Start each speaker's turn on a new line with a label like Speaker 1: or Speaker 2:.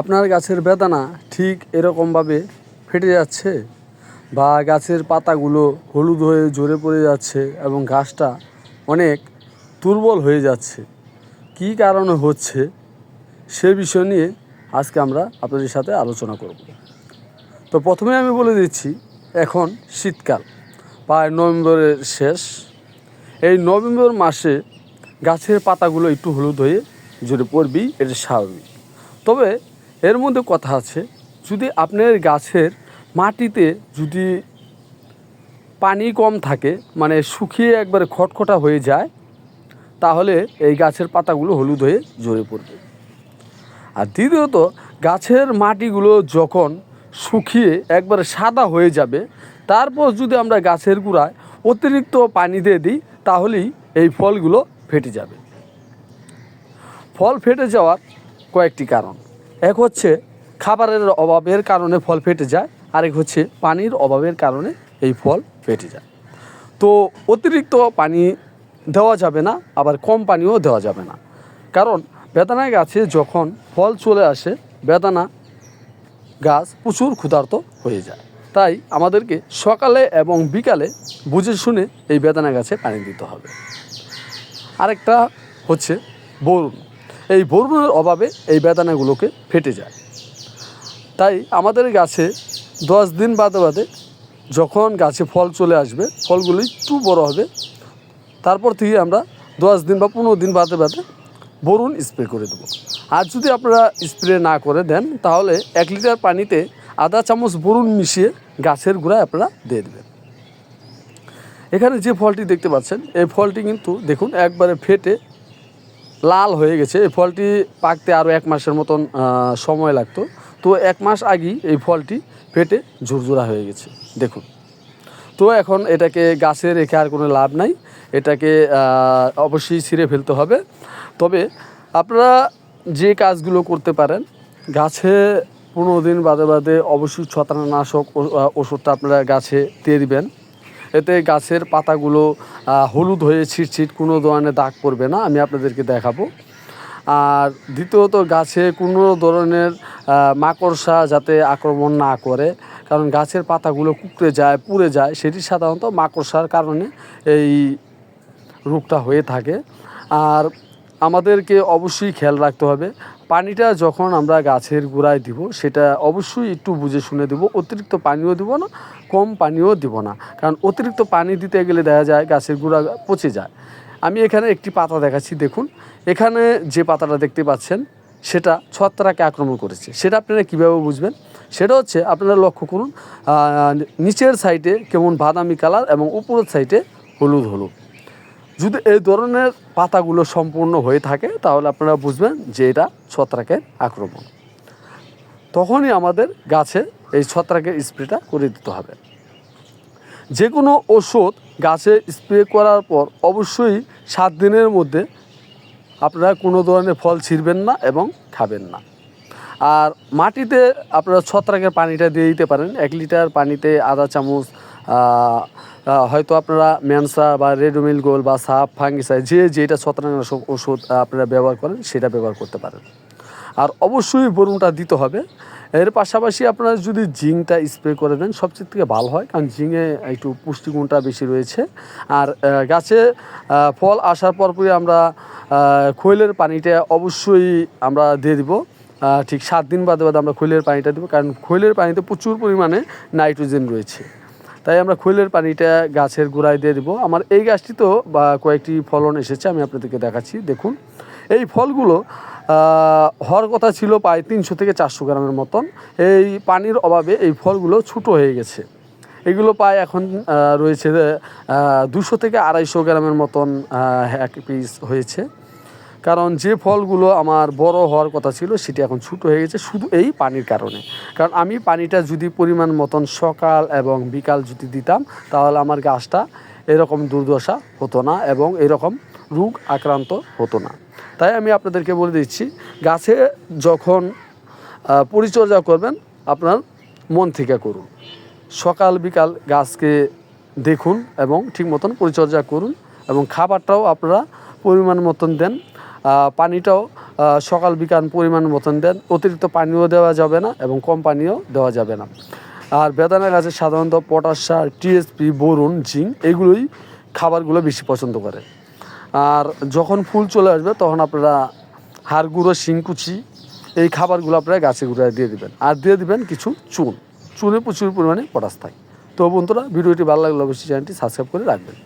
Speaker 1: আপনার গাছের বেদানা ঠিক এরকমভাবে ফেটে যাচ্ছে? বা গাছের পাতাগুলো হলুদ হয়ে ঝরে পড়ে যাচ্ছে এবং গাছটা অনেক দুর্বল হয়ে যাচ্ছে। কী কারণে হচ্ছে? সে বিষয় নিয়ে আজকে আমরা আপনাদের সাথে আলোচনা করব। তো প্রথমে আমি বলে দিচ্ছি, এখন শীতকাল, প্রায় নভেম্বরের শেষ। এই নভেম্বর মাসে গাছের পাতাগুলো একটু হলুদ হয়ে ঝরে পড়বি এটা স্বাভাবিক। তবে এর মধ্যে কথা আছে, যদি আপনার গাছের মাটিতে যদি পানি কম থাকে মানে শুকিয়ে একবারে খটখটা হয়ে যায়, তাহলে এই গাছের পাতাগুলো হলুদ হয়ে ঝরে পড়বে। আর দ্বিতীয়ত, গাছের মাটিগুলো যখন শুকিয়ে একবারে সাদা হয়ে যাবে, তারপর যদি আমরা গাছের গোড়ায় অতিরিক্ত পানি দিয়ে দিই, তাহলেই এই ফলগুলো ফেটে যাবে। ফল ফেটে যাওয়ার কয়েকটি কারণ। এক হচ্ছে খাবারের অভাবের কারণে ফল ফেটে যায়, আরেক হচ্ছে পানির অভাবের কারণে এই ফল ফেটে যায়। তো অতিরিক্ত পানি দেওয়া যাবে না, আবার কম পানিও দেওয়া যাবে না। কারণ বেদানা গাছে যখন ফল চলে আসে, বেদানা গাছ প্রচুর ক্ষুধার্ত হয়ে যায়। তাই আমাদেরকে সকালে এবং বিকালে বুঝে শুনে এই বেদানা গাছে পানি দিতে হবে। আরেকটা হচ্ছে বরুণ। এই বরুণের অভাবে এই বেদানাগুলোকে ফেটে যায়। তাই আমাদের গাছে দশ দিন বাদে বাদে যখন গাছে ফল চলে আসবে, ফলগুলো একটু বড় হবে, তারপর থেকে আমরা দশ দিন বা পনেরো দিন বাদে বাদে বরুণ স্প্রে করে দেবো। আর যদি আপনারা স্প্রে না করে দেন, তাহলে এক লিটার পানিতে আধা চামচ বরুণ মিশিয়ে গাছের গোড়ায় আপনারা দিয়ে দেবেন। এখানে যে ফলটি দেখতে পাচ্ছেন, এই ফলটি কিন্তু দেখুন একবারে ফেটে লাল হয়ে গেছে। এই ফলটি পাকতে আরও এক মাসের মতন সময় লাগতো। তো এক মাস আগেই এই ফলটি ফেটে ঝুরঝুরা হয়ে গেছে। দেখুন। তো এখন এটাকে গাছে রেখে আর কোনো লাভ নাই। এটাকে অবশ্যই ছিঁড়ে ফেলতে হবে। তবে আপনারা যে কাজগুলো করতে পারেন, গাছে পনেরো দিন বাদে বাদে অবশ্যই ছত্রাকনাশক ওষুধটা আপনারা গাছে দিয়ে দিবেন। এতে গাছের পাতাগুলো হলুদ হয়ে ছিটছিট, কোনো ধরনের দাগ পড়বে না, আমি আপনাদেরকে দেখাবো। আর দ্বিতীয়ত, গাছে কোনো ধরনের মাকড়সা যাতে আক্রমণ না করে, কারণ গাছের পাতাগুলো কুকড়ে যায়, পুড়ে যায়, সেটি সাধারণত মাকড়সার কারণে এই রোগটা হয়ে থাকে। আর আমাদেরকে অবশ্যই খেয়াল রাখতে হবে। পানিটা যখন আমরা গাছের গোড়ায় দিব, সেটা অবশ্যই একটু বুঝে শুনে দেব। অতিরিক্ত পানিও দিব না, কম পানিও দিব না। কারণ অতিরিক্ত পানি দিতে গেলে দেখা যায় গাছের গোড়া পচে যায়। আমি এখানে একটি পাতা দেখাচ্ছি, দেখুন। এখানে যে পাতাটা দেখতে পাচ্ছেন, সেটা ছত্রাকে আক্রমণ করেছে। সেটা আপনারা কীভাবে বুঝবেন? সেটা হচ্ছে আপনারা লক্ষ্য করুন নিচের সাইডে কেমন বাদামি কালার এবং উপরের সাইডে হলুদ হলুদ। যদি এই ধরনের পাতাগুলো সম্পূর্ণ হয়ে থাকে, তাহলে আপনারা বুঝবেন যে এটা ছত্রাকের আক্রমণ। তখনই আমাদের গাছে এই ছত্রাকের স্প্রেটা করে দিতে হবে। যে কোনো ওষুধ গাছে স্প্রে করার পর অবশ্যই সাত দিনের মধ্যে আপনারা কোনো ধরনের ফল ছিঁড়বেন না এবং খাবেন না। আর মাটিতে আপনারা ছত্রাকের পানিটা দিয়ে দিতে পারেন। এক লিটার পানিতে আধা চামচ হয়তো আপনারা ম্যানসা বা রেডোমিল গোল বা সাপ ফাঙ্গিসাই যে যেটা ছত্রাকনাশক ওষুধ আপনারা ব্যবহার করেন, সেটা ব্যবহার করতে পারেন। আর অবশ্যই বরুণটা দিতে হবে। এর পাশাপাশি আপনারা যদি জিঙ্কটা স্প্রে করে দেন, সবচেয়ে থেকে ভালো হয়, কারণ জিঙে একটু পুষ্টিগুণটা বেশি রয়েছে। আর গাছে ফল আসার পরপরই আমরা খৈলের পানিটা অবশ্যই আমরা দিয়ে দিব। ঠিক সাত দিন বাদে বাদে আমরা খৈলের পানিটা দেবো, কারণ খৈলের পানিতে প্রচুর পরিমাণে নাইট্রোজেন রয়েছে। তাই আমরা খৈলের পানিটা গাছের গোড়ায় দিয়ে দেবো। আমার এই গাছটি তো, বা কয়েকটি ফলন এসেছে, আমি আপনাদেরকে দেখাচ্ছি। দেখুন, এই ফলগুলো হওয়ার কথা ছিল প্রায় তিনশো থেকে চারশো গ্রামের মতন। এই পানির অভাবে এই ফলগুলো ছোটো হয়ে গেছে। এগুলো প্রায় এখন রয়েছে দুশো থেকে আড়াইশো গ্রামের মতন এক পিস হয়েছে। কারণ যে ফলগুলো আমার বড় হওয়ার কথা ছিল সেটি এখন ছোটো হয়ে গেছে শুধু এই পানির কারণে। কারণ আমি পানিটা যদি পরিমাণ মতন সকাল এবং বিকাল যদি দিতাম, তাহলে আমার গাছটা এরকম দুর্দশা হতো না এবং এরকম রোগ আক্রান্ত হতো না। তাই আমি আপনাদেরকে বলে দিচ্ছি, গাছে যখন পরিচর্যা করবেন, আপনার মন থেকে করুন। সকাল, বিকাল গাছকে দেখুন এবং ঠিক মতন পরিচর্যা করুন এবং খাবারটাও আপনারা পরিমাণ মতন দেন। পানিটাও সকাল বিকাল পরিমাণ মতন দেন। অতিরিক্ত পানিও দেওয়া যাবে না এবং কম পানিও দেওয়া যাবে না। আর বেদানা গাছে সাধারণত পটাশ সার টিএসপি বোরন, জিঙ্ক এগুলোই খাবারগুলো বেশি পছন্দ করে। আর যখন ফুল চলে আসবে তখন আপনারা হাড় গুঁড়ো শিংকুচি এই খাবারগুলো আপনারা গাছে গুঁড়ায় দিয়ে দিবেন। আর দিয়ে দিবেন কিছু চুন। চুনে প্রচুর পরিমাণে পটাশ থাকে। তো বন্ধুরা, ভিডিওটি ভালো লাগলে অবশ্যই চ্যানেলটি সাবস্ক্রাইব করে রাখবেন।